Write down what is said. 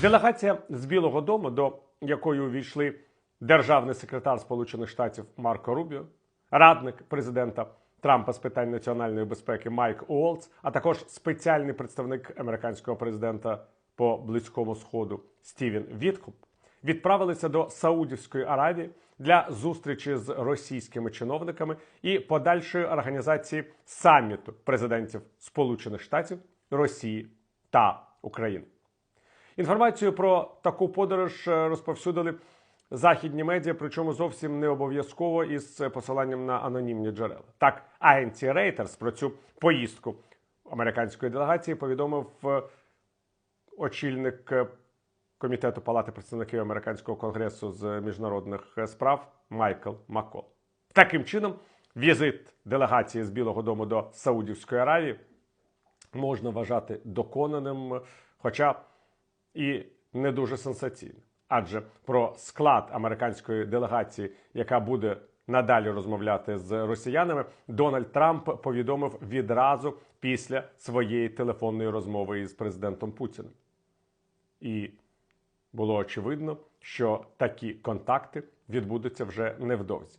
Делегація з Білого Дому, до якої увійшли державний секретар Сполучених Штатів Марко Рубіо, радник президента Трампа з питань національної безпеки Майк Уолтс, а також спеціальний представник американського президента по близькому сходу Стівен Віткуп, відправилися до Саудівської Аравії для зустрічі з російськими чиновниками і подальшої організації саміту президентів Сполучених Штатів, Росії та України. Інформацію про таку подорож е, розповсюдили західні медіа, причому зовсім не обов'язково із посиланням на анонімні джерела. Так, агенція Reuters про цю поїздку американської делегації повідомив е, очільник е, комітету Палати представників американського конгресу з міжнародних справ Майкл Маккол. Таким чином, візит делегації з Білого Дому до Саудівської Аравії можна вважати доконаним, хоча і не дуже сенсаційним. Адже про склад американської делегації, яка буде надалі розмовляти з росіянами, Дональд Трамп повідомив відразу після своєї телефонної розмови із президентом Путіним. І було очевидно, що такі контакти відбудуться вже невдовзі.